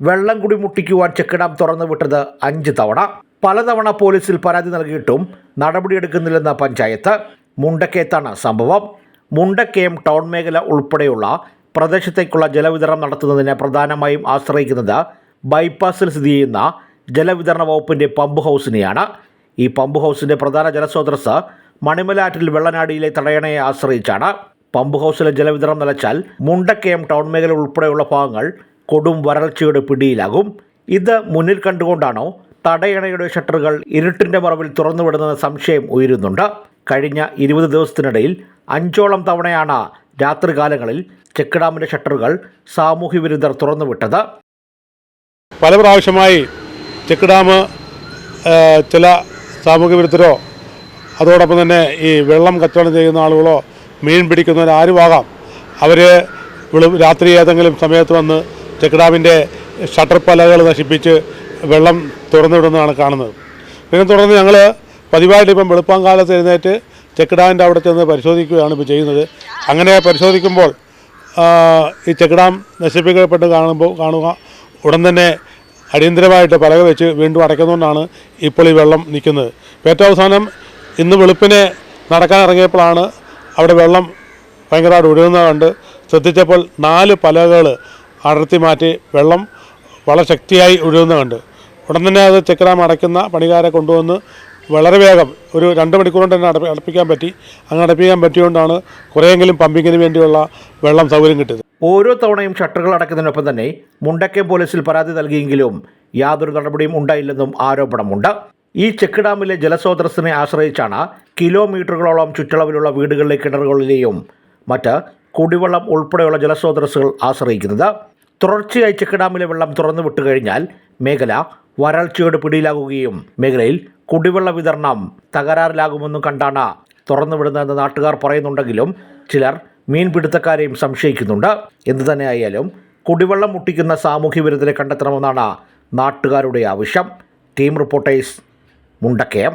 വെള്ളം കുടി മുട്ടിക്കുവാൻ ഡാം തുറന്നു വിട്ടത് അഞ്ച് തവണ. പലതവണ പോലീസിൽ പരാതി നൽകിയിട്ടും നടപടിയെടുക്കുന്നില്ലെന്ന പഞ്ചായത്ത് മുണ്ടക്കേത്താണ് സംഭവം. മുണ്ടക്കയം ടൗൺ മേഖല ഉൾപ്പെടെയുള്ള പ്രദേശത്തേക്കുള്ള ജലവിതരണം നടത്തുന്നതിന് പ്രധാനമായും ആശ്രയിക്കുന്നത് ബൈപ്പാസിൽ സ്ഥിതി ചെയ്യുന്ന ജലവിതരണ വകുപ്പിന്റെ പമ്പ് ഹൗസിനെയാണ്. ഈ പമ്പ് ഹൗസിന്റെ പ്രധാന ജലസ്രോതസ് മണിമലാറ്റിൽ വെള്ളനാടിയിലെ തടയണയെ ആശ്രയിച്ചാണ്. പമ്പ് ഹൗസിലെ ജലവിതരണം നിലച്ചാൽ മുണ്ടക്കയം ടൗൺ മേഖല ഉൾപ്പെടെയുള്ള ഭാഗങ്ങൾ കൊടും വരൾച്ചയുടെ പിടിയിലാകും. ഇത് മുന്നിൽ കണ്ടുകൊണ്ടാണോ തടയണയുടെ ഷട്ടറുകൾ ഇരുട്ടിന്റെ മറവിൽ തുറന്നുവിടുന്ന സംശയം ഉയരുന്നുണ്ട്. കഴിഞ്ഞ ഇരുപത് ദിവസത്തിനിടയിൽ അഞ്ചോളം തവണയാണ് രാത്രികാലങ്ങളിൽ ചെക്ക് ഡാമിന്റെ ഷട്ടറുകൾ സാമൂഹ്യ വിരുദ്ധർ തുറന്നുവിട്ടത്. പല പ്രാവശ്യമായി ചെക്ക് ഡാം ചില സാമൂഹ്യ വിരുദ്ധരോ അതോടൊപ്പം തന്നെ ഈ വെള്ളം കച്ചവടം ചെയ്യുന്ന ആളുകളോ മീൻ പിടിക്കുന്നവർ ആരുമാകാം. അവർ രാത്രി ഏതെങ്കിലും സമയത്ത് വന്ന് ചെക്ക് ഡാമിന്റെ ഷട്ടർ പലകൾ നശിപ്പിച്ച് വെള്ളം തുറന്നിടുന്നതാണ് കാണുന്നത്. പിന്നെ തുടർന്ന് ഞങ്ങൾ പതിവായിട്ട് ഇപ്പം വെളുപ്പാങ്കാലത്ത് എഴുന്നേറ്റ് ചെക്ക് ഡാമിന്റെ അവിടെ ചെന്ന് പരിശോധിക്കുകയാണ് ഇപ്പോൾ ചെയ്യുന്നത്. അങ്ങനെ പരിശോധിക്കുമ്പോൾ ഈ ചെക്ക് ഡാം നശിപ്പിക്കപ്പെട്ട് കാണുമ്പോൾ കാണുക ഉടൻ തന്നെ അടിയന്തരമായിട്ട് പലക വെച്ച് വീണ്ടും അടയ്ക്കുന്നതുകൊണ്ടാണ് ഇപ്പോൾ ഈ വെള്ളം നിൽക്കുന്നത്. ഏറ്റവും അവസാനം ഇന്ന് വെളുപ്പിനെ നടക്കാൻ ഇറങ്ങിയപ്പോഴാണ് അവിടെ വെള്ളം ഭയങ്കരമായിട്ട് ഒഴുകുന്നത് കണ്ട് ശ്രദ്ധിച്ചപ്പോൾ നാല് പലകകൾ അടർത്തി മാറ്റി വെള്ളം വളരെ ശക്തിയായി ഒഴുകുന്നത് കണ്ട് ഉടൻ തന്നെ അത് ചെക്കറാം അടയ്ക്കുന്ന പണിക്കാരെ കൊണ്ടുവന്ന് വളരെ വേഗം ഒരു രണ്ട് മണിക്കൂർ കൊണ്ട് തന്നെ അടപ്പി അടപ്പിക്കാൻ പറ്റി. അങ്ങനെ അടപ്പിക്കാൻ പറ്റിയതുകൊണ്ടാണ് കുറേയെങ്കിലും പമ്പിങ്ങിന് വേണ്ടിയുള്ള വെള്ളം സൗകര്യം കിട്ടിയത്. ഓരോ തവണയും ഷട്ടറുകൾ അടയ്ക്കുന്നതിനൊപ്പം തന്നെ മുണ്ടക്കയം പോലീസിൽ പരാതി നൽകിയെങ്കിലും യാതൊരു നടപടിയും ഉണ്ടായില്ലെന്നും ആരോപണമുണ്ട്. ഈ ചെക്ക് ഡാമിലെ ജലസ്രോതസ്സിനെ ആശ്രയിച്ചാണ് കിലോമീറ്ററുകളോളം ചുറ്റളവിലുള്ള വീടുകളിലെ കിണറുകളിലെയും മറ്റ് കുടിവെള്ളം ഉൾപ്പെടെയുള്ള ജലസ്രോതസ്സുകൾ ആശ്രയിക്കുന്നത്. തുടർച്ചയായി ചെക്ക് വെള്ളം തുറന്നു വിട്ടു കഴിഞ്ഞാൽ മേഖല വരൾച്ചയുടെ പിടിയിലാകുകയും മേഖലയിൽ കുടിവെള്ള വിതരണം തകരാറിലാകുമെന്നും കണ്ടാണ് തുറന്നുവിടുന്നതെന്ന് നാട്ടുകാർ പറയുന്നുണ്ടെങ്കിലും ചിലർ മീൻപിടുത്തക്കാരെയും സംശയിക്കുന്നുണ്ട്. എന്തു തന്നെയായാലും കുടിവെള്ളം മുട്ടിക്കുന്ന സാമൂഹ്യ വിരുദ്ധരെ കണ്ടെത്തണമെന്നാണ് നാട്ടുകാരുടെ ആവശ്യം. Team reporters Mundakayam.